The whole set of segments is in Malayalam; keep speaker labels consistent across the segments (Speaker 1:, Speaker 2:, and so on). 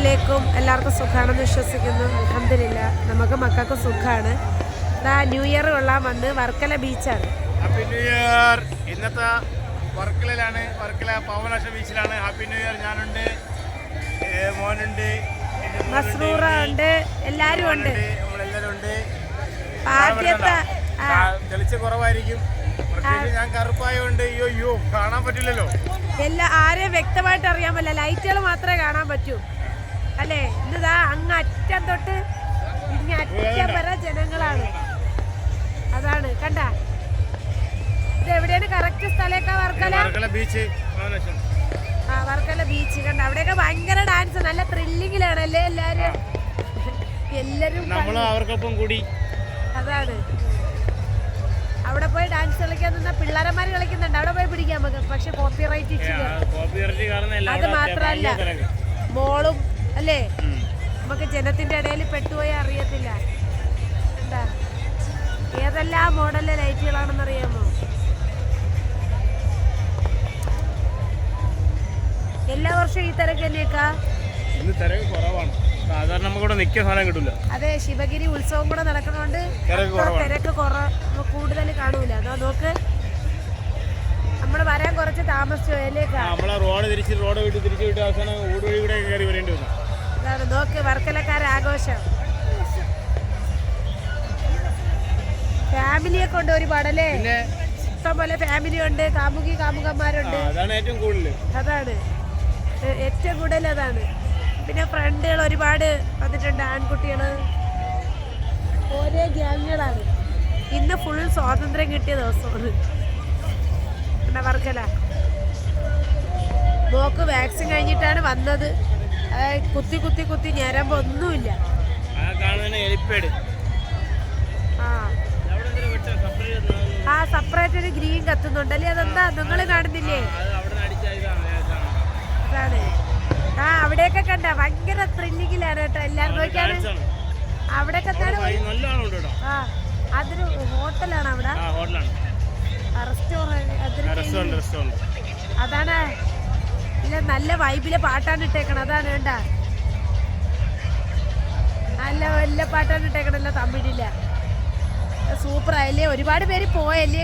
Speaker 1: അലൈക്കും എല്ലാവർക്കും സുഖമാണെന്ന് വിശ്വസിക്കുന്നു. അലഹമില്ല നമുക്ക് മക്കൾക്ക് സുഖമാണ് ഇതാ ന്യൂ ഇയർ കൊള്ളാൻ വന്ന് വർക്കല ബീച്ചാണ്.
Speaker 2: ഹാപ്പി ന്യൂ ഇയർ ഇന്നത്തെ വർക്കലയിലാണ്. വർക്കല പവനാശ ബീച്ചിലാണ്. ഹാപ്പി ന്യൂ ഇയർ ഞാനുണ്ട്. മോനുണ്ട്.
Speaker 1: മസ്റൂറ ഉണ്ട് എല്ലാരും ഉണ്ട്.
Speaker 2: ഉണ്ട്. തെളിച്ച കുറവായിരിക്കും. ഞാൻ കറുപ്പായോണ്ട് അയ്യോ അയ്യോ കാണാൻ പറ്റില്ലല്ലോ.
Speaker 1: എല്ലാ ആരെയും വ്യക്തമായിട്ട് അറിയാൻ പറ്റില്ല. ലൈറ്റുകൾ മാത്രമേ കാണാൻ പറ്റൂ. അല്ലേ? ഇന്നിതാ അങ്ങ് അറ്റം തൊട്ട് ഇങ്ങ് അറ്റം വരെ ജനങ്ങളാണ്. അതാണ് കണ്ട? ഇത് എവിടെയാണ്? കറക്റ്റ് സ്ഥലമൊക്കെ വർക്കല?
Speaker 2: ബീച്ച്
Speaker 1: ആ വർക്കല ബീച്ച് കണ്ട? അവിടെയൊക്കെ ഭയങ്കര ഡാൻസ് നല്ല ത്രില്ലിങ്ങിലാണ് അല്ലേ എല്ലാരും? എല്ലാരും
Speaker 2: അവർക്കൊപ്പം കൂടി.
Speaker 1: അതാണ്. അവിടെ പോയി ഡാൻസ് കളിക്കാൻ നിന്ന പിള്ളേരന്മാര് കളിക്കുന്നുണ്ട്. അവിടെ പോയി പിടിക്കാൻ നമുക്ക്. പക്ഷെ കോപ്പി റൈറ്റ് ഇച്ചിരി
Speaker 2: കോപ്പി
Speaker 1: അത് മാത്രല്ല. മോളും അല്ലേ? നമുക്ക് ജനത്തിന്റെ ഇടയിൽ പെട്ടുപോയി അറിയത്തില്ല. എന്താ? ഏതെല്ലാം മോഡലിലെ ലൈറ്റുകളാണെന്ന് അറിയാമോ? എല്ലാ വർഷവും ഈ തിരക്ക് തന്നെയൊക്കെ?
Speaker 2: ഇന്ന് തിരക്ക് കുറവാണ്. സാധാരണ നമുക്കിവിടെ കിട്ടില്ല
Speaker 1: അതെ ശിവഗിരി ഉത്സവം കൂടെ നടക്കുന്നതുകൊണ്ട്
Speaker 2: തിരക്ക്
Speaker 1: കുറവ് കുറ കൂടുതൽ കാണൂല. അതോ നോക്ക്. നമ്മൾ വരാൻ കുറച്ച് താമസിച്ചു അതിലേക്കാ
Speaker 2: നമ്മളെ റോഡ് തിരിച്ച് റോഡ് വിട്ട് തിരിച്ചു വിട്ട് അവസാനം ഊട് വഴി കൂടെ കയറി വരേണ്ടി വന്നു.
Speaker 1: അതാണ് നോക്ക് വർക്കലക്കാരെ ആഘോഷം. ഫാമിലിയെ കൊണ്ട് ഒരുപാടല്ലേ?
Speaker 2: പിന്നെ
Speaker 1: ഇഷ്ടം പോലെ ഫാമിലി ഉണ്ട് കാമുകി കാമുകന്മാരുണ്ട്.
Speaker 2: അതാണ് ഏറ്റവും കൂടുതൽ
Speaker 1: അതാണ്. പിന്നെ ഫ്രണ്ടുകൾ ഒരുപാട് വന്നിട്ടുണ്ട് ആൺകുട്ടികൾ ഓരോ ഗ്യാങ്ങുകളാണ്. ഇന്ന് ഫുൾ സ്വാതന്ത്ര്യം കിട്ടിയ ദിവസമാണ്. വർക്കല. നോക്ക് വാക്സിൻ കഴിഞ്ഞിട്ടാണ് വന്നത്. കുത്തി കുത്തി കുത്തി ഞരമ്പ് ഒന്നുമില്ല.
Speaker 2: ആ
Speaker 1: സെപ്പറേറ്റ് ഒരു ഗ്രീൻ കത്തുന്നുണ്ട്. കത്തുന്നുണ്ടല്ലേ അതെന്താ? നിങ്ങൾ കാണുന്നില്ലേ? അതാണ്. ആ അവിടെയൊക്കെ കണ്ട. ഭയങ്കര ത്രില്ലിങ്ങിലാണ് കേട്ടോ എല്ലാവരും. നോക്കിയാണ്
Speaker 2: അവിടെ
Speaker 1: ആ അതൊരു ഹോട്ടലാണ് അവിടെ.
Speaker 2: റെസ്റ്റോറന്റ്
Speaker 1: അതാണ്. ഇല്ല നല്ല വൈബിലെ പാട്ടാണ് ഇട്ടേക്കണം അതാണ് വേണ്ട നല്ല നല്ല പാട്ടാണ് ഇട്ടേക്കണല്ലോ തമിഴില്ല സൂപ്പർ ആയല്ലേ? ഒരുപാട് പേര്
Speaker 2: പോയല്ലേ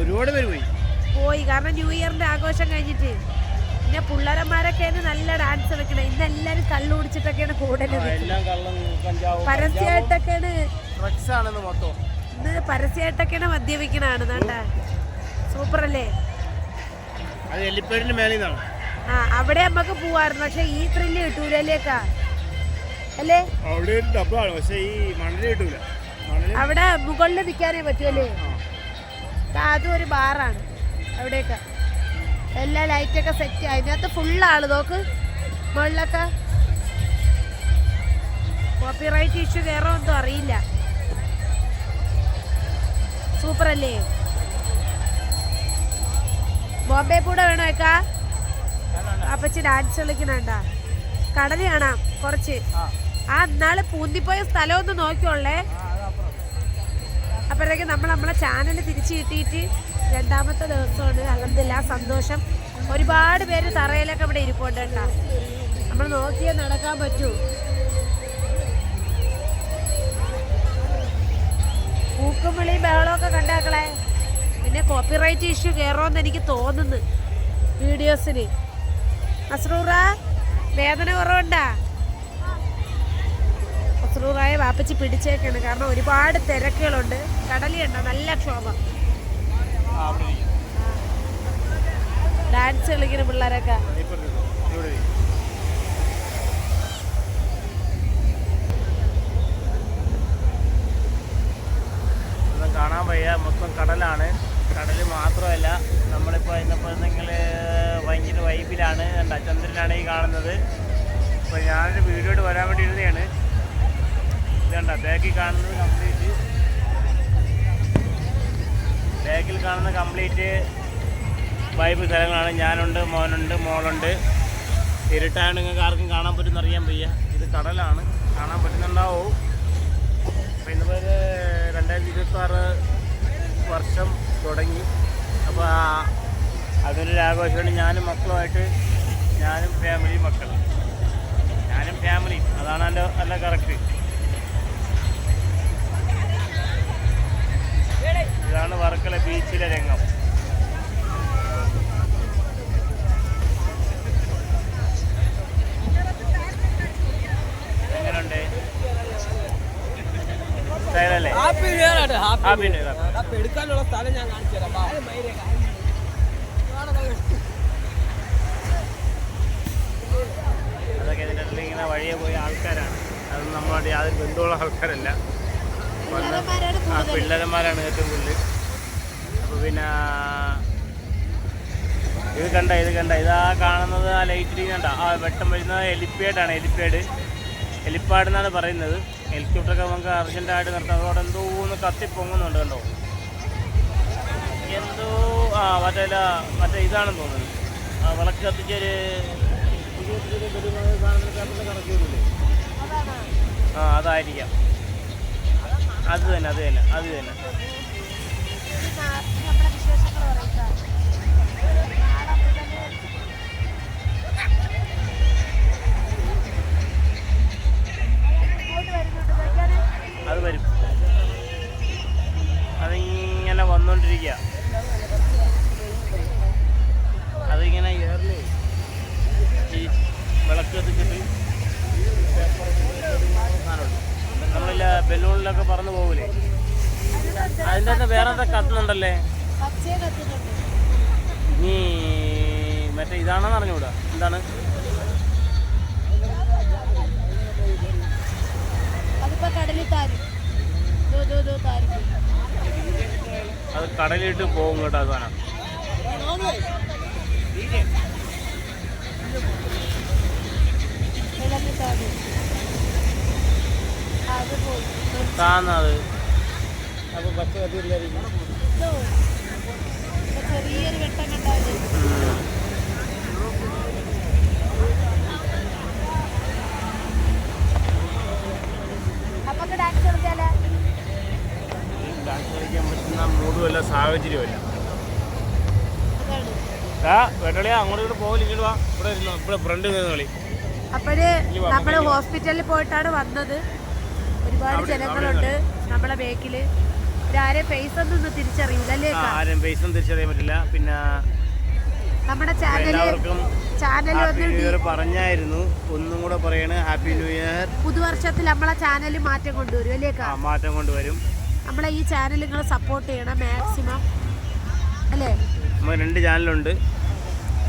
Speaker 2: ഒരുപാട് പേര് പോയി.
Speaker 1: പോയി. കാരണം ന്യൂ ഇയറിന്റെ ആഘോഷം കഴിഞ്ഞിട്ട്. പിന്നെ പിള്ളേരന്മാരൊക്കെയാണ് നല്ല ഡാൻസ് വെക്കണേ. ഇന്ന് എല്ലാരും കള്ളു കുടിച്ചിട്ടൊക്കെയാണ് കൂടുതൽ പരസ്യമായിട്ടൊക്കെയാണ് ഇന്ന് പരസ്യമായിട്ടൊക്കെയാണ് മദ്യപിക്കണാണ് സൂപ്പർ അല്ലേ?
Speaker 2: അത് എലിപ്പേടിന്റെ മേളിൽ നിന്നാണ്
Speaker 1: ആ അവിടെ നമുക്ക് പോവാറുണ്ട് പക്ഷെ ഈ ത്രില്ല് കിട്ടൂലേക്കാ അല്ലേ
Speaker 2: അവിടെ ഒരു ഡബ്ബാണ് പക്ഷെ ഈ മണൽ കിട്ടൂല.
Speaker 1: അവിടെ മുകളിൽ നിൽക്കാനേ പറ്റുമല്ലേ ദാ അതും ഒരു ബാറാണ് അവിടെയൊക്കെ. എല്ലാ ലൈറ്റൊക്കെ സെറ്റ് അതിനകത്ത് ഫുള്ളാണ് നോക്ക്. മുകളിലൊക്കെ. കോപ്പിറൈറ്റ് ഇഷ്യൂ ഒന്നും അറിയില്ല. സൂപ്പർ അല്ലേ? ബോംബെ കൂടെ വേണോ ഏക്കാ അപ്പച്ചി ഡാൻസ് കളിക്കണണ്ട കടൽ കാണാം കുറച്ച്. ആ. നാൾ പൂന്തിപ്പോയ സ്ഥലം ഒന്ന് നോക്കിയോളേ അപ്പോഴേക്കും നമ്മൾ നമ്മളെ ചാനൽ തിരിച്ചു കിട്ടിയിട്ട് രണ്ടാമത്തെ ദിവസമാണ്. അലഹമില്ല സന്തോഷം. ഒരുപാട് പേര് തറയിലൊക്കെ ഇവിടെ ഇരിപ്പുണ്ട് കേട്ടോ നമ്മൾ നോക്കിയാൽ നടക്കാൻ പറ്റൂ. പൂക്കും വിളിയും ബഹളമൊക്കെ കണ്ടാക്കളെ. പിന്നെ കോപ്പിറൈറ്റ് ഇഷ്യൂ കയറുമെന്ന് എനിക്ക് തോന്നുന്നു. വീഡിയോസിന് മസ്റൂറ വേദന കുറവുണ്ടാ? അസ്രൂറായ വാപ്പച്ചി പിടിച്ചേക്കാണ്. കാരണം ഒരുപാട് തിരക്കുകളുണ്ട്. കടലിയുണ്ട് നല്ല ക്ഷോഭം. ഡാൻസ് കളിക്കുന്ന പിള്ളേരൊക്കെ.
Speaker 2: കാണാൻ വയ്യ. മൊത്തം കടലാണ്. കടൽ മാത്രമല്ല. ഭയങ്കര എന്താ ചന്ദ്രനാണ് ഈ കാണുന്നത്. അപ്പോൾ ഞാനൊരു വീഡിയോയിട്ട് വരാൻ വേണ്ടി ഇരുന്നതാണ്. വേണ്ട ബാക്കിൽ കാണുന്നത് കംപ്ലീറ്റ് ബാക്കിൽ കാണുന്ന കംപ്ലീറ്റ് വൈബ് സ്ഥലങ്ങളാണ്. ഞാനുണ്ട് മോനുണ്ട് മോളുണ്ട്. ഇരുട്ടാണ് നിങ്ങൾക്ക് ആർക്കും കാണാൻ പറ്റുന്ന അറിയാൻ വയ്യ. ഇത് കടലാണ്. കാണാൻ പറ്റുന്നുണ്ടാവും. അപ്പോൾ ഇന്നിപ്പോൾ ഇത് രണ്ടായിരത്തി ഇരുപത്തി ആറ് വർഷം തുടങ്ങി. അപ്പോൾ അതിനൊരു ആഘോഷമാണ് ഞാനും മക്കളുമായിട്ട് ഞാനും ഫാമിലി മക്കളും. ഞാനും ഫാമിലി അതാണ് എന്റെ നല്ല കറക്റ്റ് ഇതാണ് വർക്കല ബീച്ചിലെ രംഗം. എങ്ങനെയുണ്ട് സ്റ്റൈലല്ലേ?
Speaker 3: ഹാപ്പി ന്യൂ ഇയർ ആട്ടെ ഹാപ്പി
Speaker 2: ന്യൂ ഇയർ
Speaker 3: എടുക്കാനുള്ള സ്ഥലം ഞാൻ കാണിച്ചു തരാം.
Speaker 2: അതൊക്കെ ഇതിന്റെ ഇടയിൽ ഇങ്ങനെ വഴിയെ പോയ ആൾക്കാരാണ്. അത് നമ്മളുടെ യാതൊരു ബന്ധമുള്ള ആൾക്കാരല്ല. ആ പിള്ളേരന്മാരാണ് ഏറ്റവും കൂടുതൽ. അപ്പോൾ പിന്നെ ഇത് കണ്ട ഇത് കണ്ട ഇതാ കാണുന്നത് ആ ലൈറ്റ് കണ്ട. ആ വെട്ടം വരുന്നത് എലിപ്പേഡാണ് എലിപ്പേഡ് എലിപ്പാട് എന്നാണ് പറയുന്നത്. ഹെലികോപ്റ്ററൊക്കെ നമുക്ക് അർജന്റായിട്ട് നിർത്താം. അതോടെ എന്തോ ഒന്ന് കത്തി പൊങ്ങുന്നുണ്ട് കണ്ടോ? എന്തോ ആ മറ്റേ മറ്റേ ഇതാണെന്ന് തോന്നുന്നത് ആ വിളക്ക് കത്തിച്ചൊരു ആ അതായിരിക്കാം. അത് തന്നെ അത് തന്നെ അത് തന്നെ. അത് വരും. അതിങ്ങനെ വന്നുകൊണ്ടിരിക്കുക വേറെ കത്തുന്നുണ്ടല്ലേ? നീ മറ്റേ ഇതാണെന്ന് അറിഞ്ഞൂടാ. എന്താണ്? അത് കടലിട്ട് പോകും കേട്ടോ
Speaker 1: അത് വേണം
Speaker 2: താന്നത് അപ്പോൾ പച്ച കത്തിയില്ലായിരിക്കും
Speaker 1: ഇതോ, ഇപ്പൊ ചെറിയൊരു വെട്ടം കണ്ടാൽ അപ്പൊ ഡാൻസ്
Speaker 2: ഡാൻസ് കളിക്കാൻ പറ്റുന്ന മൂടുമല്ല സാഹചര്യമല്ല ആ വേട്ടളിയാ അങ്ങോട്ട് ഇങ്ങോട്ട് പോകില്ല ഇങ്ങോട്ട് വാ. ഇവിടെ ഇരുന്നോ ഇവിടെ ഫ്രണ്ട് നിന്ന് കളി.
Speaker 1: അപ്പോഴ് നമ്മൾ ഹോസ്പിറ്റലിൽ പോയിട്ടാണ് വന്നത്. ഒരുപാട് ജനങ്ങളുണ്ട്. നമ്മളെ ബേക്കിൽ ഇവരാരെ ഫേസ് ഒന്നും തിരിച്ചറിയില്ല
Speaker 2: ആരും പൈസ തിരിച്ചറിയാൻ പറ്റില്ല. പിന്നെ
Speaker 1: നമ്മുടെ
Speaker 2: എല്ലാവർക്കും
Speaker 1: ചാനൽ ഒന്ന്
Speaker 2: പറഞ്ഞായിരുന്നു. ഒന്നും കൂടെ പറയണ ഹാപ്പി ന്യൂ ഇയർ
Speaker 1: പുതുവർഷത്തിൽ നമ്മളെ ചാനൽ മാറ്റം കൊണ്ടുവരും അല്ലേ
Speaker 2: മാറ്റം കൊണ്ടുവരും.
Speaker 1: നമ്മളെ ഈ ചാനൽ നിങ്ങൾ സപ്പോർട്ട് ചെയ്യണം മാക്സിമം അല്ലേ?
Speaker 2: നമ്മൾ രണ്ട് ചാനലുണ്ട്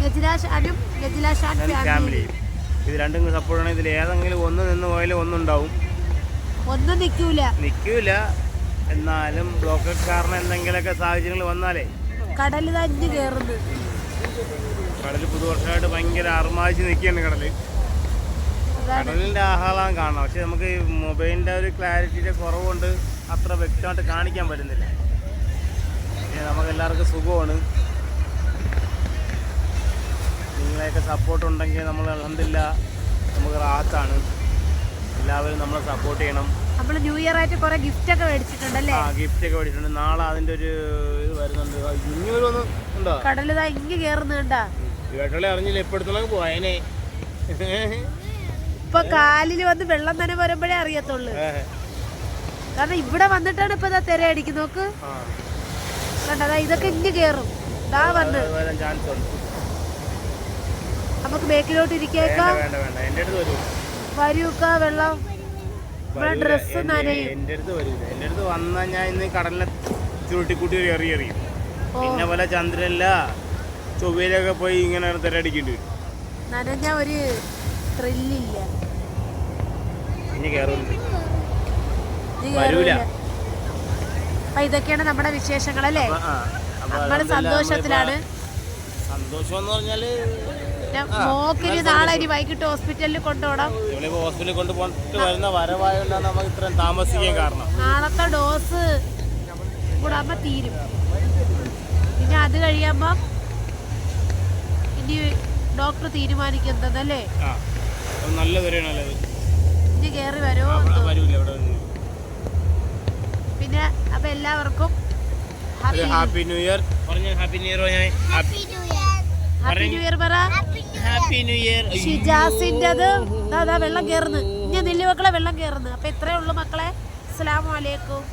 Speaker 1: ഗജില ഷാനും ഗജില ഷാൻ
Speaker 2: ഫാമിലി
Speaker 1: ഫാമിലി
Speaker 2: ഇത് രണ്ടും സപ്പോർട്ട് ആണെങ്കിൽ ഇതിൽ ഏതെങ്കിലും ഒന്ന് നിന്ന് പോയാലും ഒന്നുണ്ടാവും.
Speaker 1: ഒന്നും നിൽക്കൂല
Speaker 2: നിൽക്കൂല എന്നാലും ബ്ലോക്ക് കാരണം എന്തെങ്കിലുമൊക്കെ സാഹചര്യങ്ങൾ വന്നാലേ.
Speaker 1: കടൽ തന്നെ കേറുന്നത്.
Speaker 2: കടൽ പുതുവർഷമായിട്ട് ഭയങ്കര അറുമാച്ച് നിൽക്കുകയാണ് കടൽ
Speaker 1: കടലിന്റെ
Speaker 2: കടലിന്റെ ആഹ്ലാദം കാണണം. പക്ഷെ നമുക്ക് മൊബൈലിന്റെ മൊബൈലിന്റെ ഒരു ക്ലാരിറ്റിയുടെ കുറവുകൊണ്ട് അത്ര വ്യക്തമായിട്ട് കാണിക്കാൻ പറ്റുന്നില്ല. നമുക്ക് എല്ലാവർക്കും സുഖമാണ്. നിങ്ങളെയൊക്കെ സപ്പോർട്ട് ഉണ്ടെങ്കിൽ നമ്മൾ അലഹമില്ല നമുക്ക് റാത്താണ്. എല്ലാവരും നമ്മളെ സപ്പോർട്ട് ചെയ്യണം.
Speaker 1: അപ്പോൾ ന്യൂ ഇയർ ആയിട്ട് കുറെ ഗിഫ്റ്റ് ഒക്കെ മേടിച്ചിട്ടുണ്ടല്ലേ?
Speaker 2: ആ ഗിഫ്റ്റ് ഒക്കെ മേടിച്ചിട്ടുണ്ട്. നാളെ അതിന്റെ ഒരു ഇത് വരുന്നുണ്ട്. ഇനി ഒരു ഒന്ന് ഉണ്ടോ?
Speaker 1: കടൽ ഇതാ ഇങ്ങ് കേറുന്നുണ്ടാ
Speaker 2: ഇവട്ടളെ അറിഞ്ഞില്ല എപ്പോഴത്തോളം പോയനെ.
Speaker 1: ഇപ്പൊ കാലിൽ വന്ന് വെള്ളം തന്നെ വരുമ്പോഴേ അറിയത്തുള്ളൂ. കാരണം ഇവിടെ വന്നിട്ടാണ് ഇപ്പൊ തിര അടിക്കും നോക്ക്. കണ്ടതാ ഇതൊക്കെ ഇങ്ങ് കേറും. ഇതാ വന്ന്. നമുക്ക് ബേക്കിലോട്ട് ഇരിക്കേക്ക വരൂക്ക വെള്ളം. ഇവിടെ. ഡ്രസ്സ്
Speaker 2: എന്റെ-
Speaker 1: നനയും.
Speaker 2: എന്റെ അടുത്ത് വരില്ല. എന്റെ അടുത്ത് വന്നാൽ ഞാൻ ഇന്ന് കടലിനെ ചുരുട്ടിക്കൂട്ടി എറി എറിയും. പിന്നെ പോലെ ചന്ദ്രനില്ല ചൊവ്വയിലൊക്കെ പോയി ഇങ്ങനെ തിരടിക്കേണ്ടി വരും.
Speaker 1: നനഞ്ഞ ഒരു ത്രില്ലില്ല
Speaker 2: ഇനി കയറുന്നുണ്ട്
Speaker 1: നീ
Speaker 2: വരൂല.
Speaker 1: അപ്പൊ ഇതൊക്കെയാണ് നമ്മുടെ വിശേഷങ്ങൾ അല്ലേ
Speaker 2: അൽഹംദുലില്ലാ
Speaker 1: സന്തോഷത്തിലാണ്.
Speaker 2: സന്തോഷം എന്ന്
Speaker 1: പറഞ്ഞാൽ മോക്കിനി നാളെ ഇനി വൈകിട്ട് ഹോസ്പിറ്റലിൽ കൊണ്ടുപോകണം
Speaker 2: ഹോസ്പിറ്റലിൽ കൊണ്ടുപോയിട്ട് വരുന്ന വരവായോണ്ടാണ് നമുക്ക് ഇത്രയും താമസിക്കാൻ കാരണം.
Speaker 1: നാളത്തെ ഡോസ് കൂടാകുമ്പോ തീരും. പിന്നെ അത് കഴിയുമ്പോ ഇനി ഡോക്ടർ തീരുമാനിക്കുന്നതല്ലേ
Speaker 2: നല്ല
Speaker 1: ഇനി കേറി വരുമോ. പിന്നെ അപ്പൊ എല്ലാവർക്കും
Speaker 2: ഒരു
Speaker 1: ഹാപ്പി
Speaker 2: ഹാപ്പി ന്യൂ ഇയർ. പറഞ്ഞ happy new year. Happy
Speaker 1: new year പറ.
Speaker 2: ഹാപ്പി ന്യൂ ഇയർ
Speaker 1: ഷിജാസിന്റെത് അതാ വെള്ളം കയറുന്നു ഇനി നെല്ലിമക്കളെ വെള്ളം കയറുന്നു അപ്പൊ ഇത്രേ ഉള്ളൂ മക്കളെ. അസ്സലാമു അലൈക്കും.